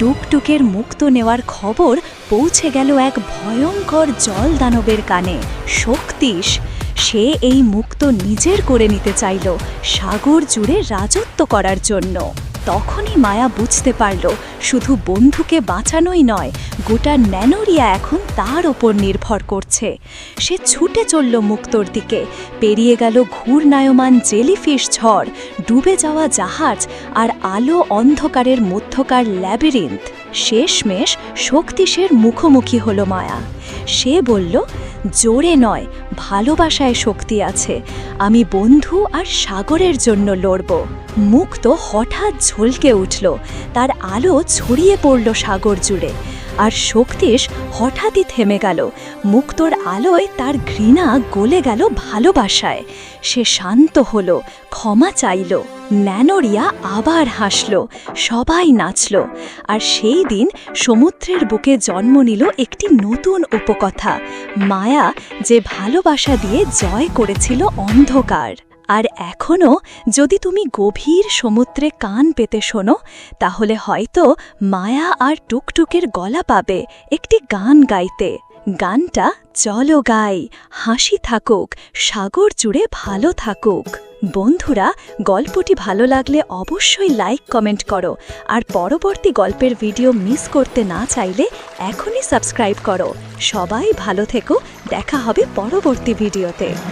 টুকটুকের মুক্ত নেওয়ার খবর পৌঁছে গেল এক ভয়ঙ্কর জল দানবের কানে। শক্তিশ, সে এই মুক্ত নিজের করে নিতে চাইল সাগর জুড়ে রাজত্ব করার জন্য। তখনই মায়া বুঝতে পারল, শুধু বন্ধুকে বাঁচানোই নয়, গোটা ন্যানোরিয়া এখন তার ওপর নির্ভর করছে। সে ছুটে চলল মুক্তর দিকে, পেরিয়ে গেল ঘূর্ণায়মান জেলিফিশ ঝড়, ডুবে যাওয়া জাহাজ আর আলো অন্ধকারের মধ্যকার ল্যাবিরিন্থ। শেষমেশ শক্তিশের মুখোমুখি হলো মায়া। সে বলল, জোরে নয়, ভালোবাসায় শক্তি আছে। আমি বন্ধু আর সাগরের জন্য লড়ব। মুক্ত হঠাৎ ঝলকে উঠল, তার আলো ছড়িয়ে পড়ল সাগর জুড়ে। আর শক্তিশ হঠাৎই থেমে গেল, মুক্তর আলোয় তার ঘৃণা গলে গেল ভালোবাসায়। সে শান্ত হলো, ক্ষমা চাইল। ন্যানোরিয়া আবার হাসল, সবাই নাচল, আর সেই দিন সমুদ্রের বুকে জন্ম নিল একটি নতুন উপকথা, মায়া যে ভালোবাসা দিয়ে জয় করেছিল অন্ধকার। আর এখনও যদি তুমি গভীর সমুদ্রে কান পেতে শোনো, তাহলে হয়তো মায়া আর টুকটুকের গলা পাবে একটি গান গাইতে। গানটা চলো গাই, হাসি থাকুক, সাগর জুড়ে ভালো থাকুক। বন্ধুরা, গল্পটি ভালো লাগলে অবশ্যই লাইক, কমেন্ট করো। আর পরবর্তী গল্পের ভিডিও মিস করতে না চাইলে এখনই সাবস্ক্রাইব করো। সবাই ভালো থেকো, দেখা হবে পরবর্তী ভিডিওতে।